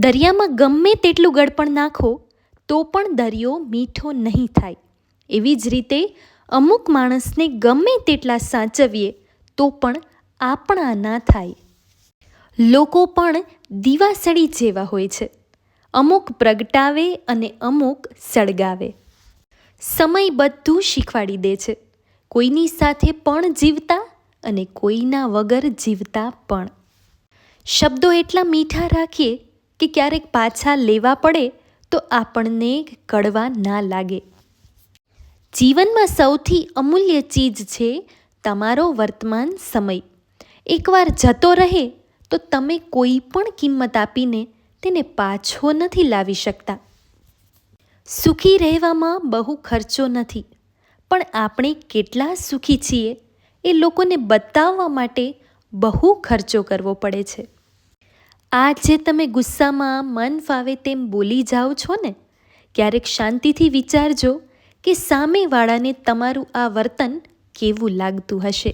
દરિયામાં ગમે તેટલું ગળપણ નાખો, તો પણ દરિયો મીઠો નહીં થાય. એવી જ રીતે અમુક માણસને ગમે તેટલા સાચવીએ, તો પણ આપણા ના થાય. લોકો પણ દીવાસળી જેવા હોય છે. અમુક પ્રગટાવે અને અમુક સળગાવે. સમય બધું શીખવાડી દે છે. કોઈની સાથે પણ જીવતા અને કોઈના વગર જીવતા પણ. શબ્દો એટલા મીઠા રાખીએ કે ક્યારેક પાછા લેવા પડે તો આપણને કડવા ના લાગે. જીવનમાં સૌથી અમૂલ્ય ચીજ છે તમારો વર્તમાન સમય. એકવાર જતો રહે તો તમે કોઈ પણ કિંમત આપીને તેને પાછો નથી લાવી શકતા. સુખી રહેવામાં બહુ ખર્ચો નથી, પણ આપણે કેટલા સુખી છીએ એ લોકોને બતાવવા માટે બહુ ખર્ચો કરવો પડે છે. આ જે તમે ગુસ્સામાં મન ફાવે તેમ બોલી જાઓ છો ને, ક્યારેક શાંતિથી વિચારજો કે સામેવાળાને તમારું આ વર્તન કેવું લાગતું હશે.